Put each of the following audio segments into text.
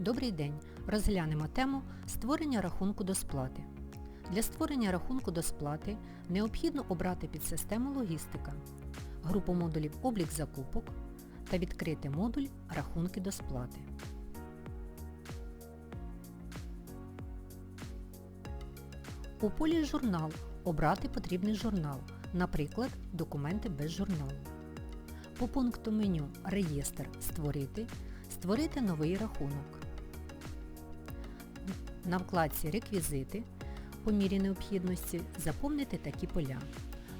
Добрий день! Розглянемо тему створення рахунку до сплати. Для створення рахунку до сплати необхідно обрати підсистему Логістика, групу модулів Облік закупок та відкрити модуль Рахунки до сплати. У полі Журнал обрати потрібний журнал, наприклад, Документи без журналу. По пункту меню Реєстр Створити Створити новий рахунок. На вкладці Реквізити по мірі необхідності заповнити такі поля.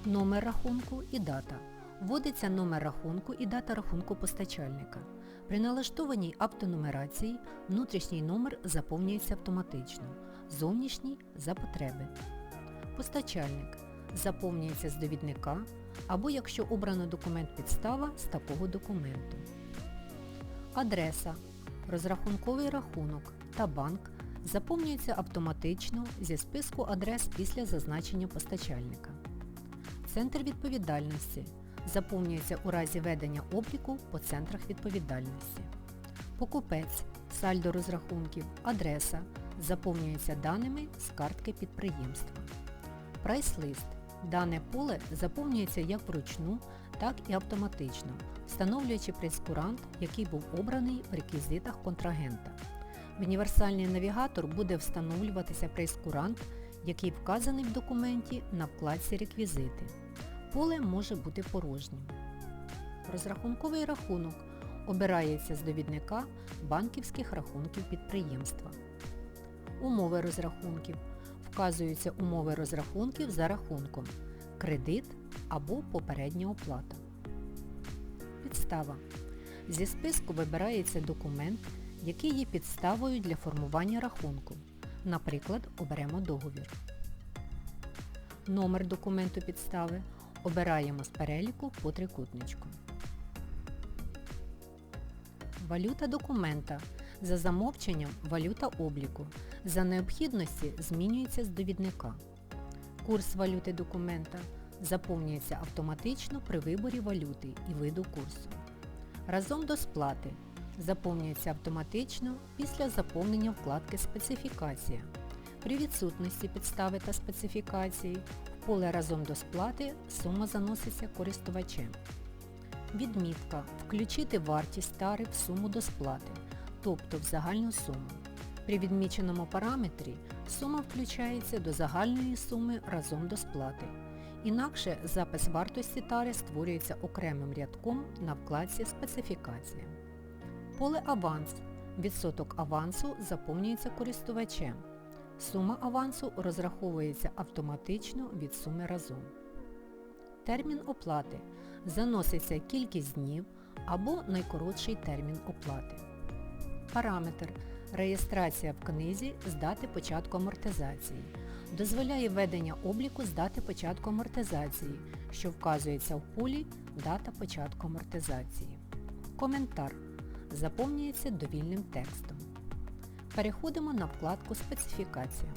Номер рахунку і дата. Вводиться номер рахунку і дата рахунку постачальника. При налаштованій автонумерації внутрішній номер заповнюється автоматично, зовнішній за потреби. Постачальник заповнюється з довідника або якщо обрано документ підстава з такого документу. Адреса, розрахунковий рахунок та банк заповнюються автоматично зі списку адрес після зазначення постачальника. Центр відповідальності заповнюється у разі ведення обліку по центрах відповідальності. Покупець, сальдо розрахунків, адреса заповнюється даними з картки підприємства. Прайс-лист. Дане поле заповнюється як вручну, так і автоматично, встановлюючи прейскурант, який був обраний в реквізитах контрагента. В універсальний навігатор буде встановлюватися прейскурант, який вказаний в документі на вкладці Реквізити. Поле може бути порожнім. Розрахунковий рахунок обирається з довідника банківських рахунків підприємства. Умови розрахунків. Вказуються умови розрахунків за рахунком кредит або попередня оплата. Підстава. Зі списку вибирається документ, який є підставою для формування рахунку. Наприклад, оберемо договір. Номер документу підстави обираємо з переліку по трикутничку. Валюта документа. За замовченням валюта обліку. За необхідності змінюється з довідника. Курс валюти документа заповнюється автоматично при виборі валюти і виду курсу. Разом до сплати заповнюється автоматично після заповнення вкладки Специфікація. При відсутності підстави та специфікації в поле разом до сплати сума заноситься користувачем. Відмітка Включити вартість тари в суму до сплати, тобто в загальну суму. При відміченому параметрі сума включається до загальної суми разом до сплати. Інакше запис вартості тари створюється окремим рядком на вкладці Специфікація. Поле Аванс. Відсоток авансу заповнюється користувачем. Сума авансу розраховується автоматично від суми разом. Термін оплати. Заноситься кількість днів або найкоротший термін оплати. Параметр. Реєстрація в книзі з дати початку амортизації. Дозволяє ведення обліку з дати початку амортизації, що вказується в полі Дата початку амортизації. Коментар. Заповнюється довільним текстом. Переходимо на вкладку Специфікація.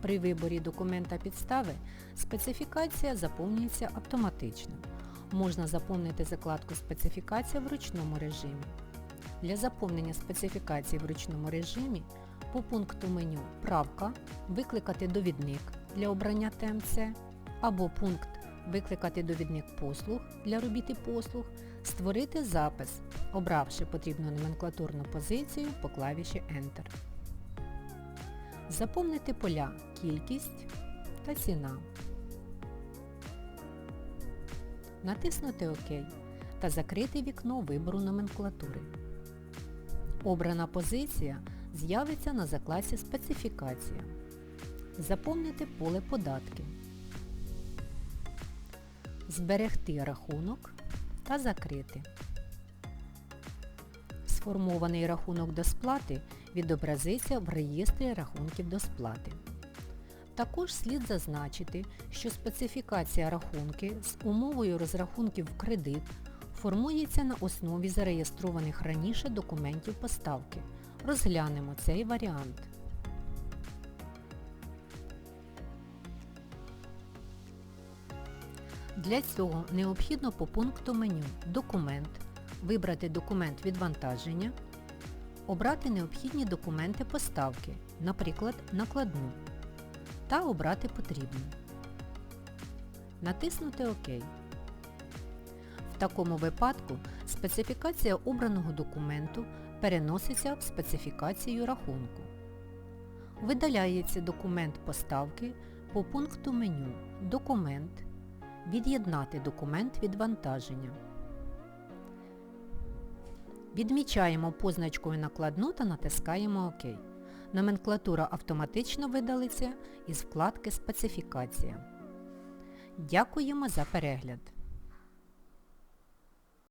При виборі документа підстави специфікація заповнюється автоматично. Можна заповнити закладку Специфікація в ручному режимі. Для заповнення специфікації в ручному режимі по пункту меню Правка викликати довідник для обрання ТМЦ або пункт Викликати довідник послуг для робіт і послуг, створити запис, обравши потрібну номенклатурну позицію по клавіші Enter. Заповнити поля Кількість та ціна. Натиснути ОК та закрити вікно вибору номенклатури. Обрана позиція з'явиться на закладці Специфікація. Заповнити поле Податки. Зберегти рахунок та закрити. Сформований рахунок до сплати відобразиться в реєстрі рахунків до сплати. Також слід зазначити, що специфікація рахунки з умовою розрахунків в кредит формується на основі зареєстрованих раніше документів поставки. Розглянемо цей варіант. Для цього необхідно по пункту меню Документ вибрати документ відвантаження, Обрати необхідні документи поставки, наприклад, накладну. Та обрати потрібну. Натиснути ОК. В такому випадку специфікація обраного документу переноситься в специфікацію рахунку. Видаляється документ поставки по пункту меню Документ. Від'єднати документ від вантаження. Відмічаємо позначкою накладну та натискаємо ОК. Номенклатура автоматично видалиться із вкладки Специфікація. Дякуємо за перегляд!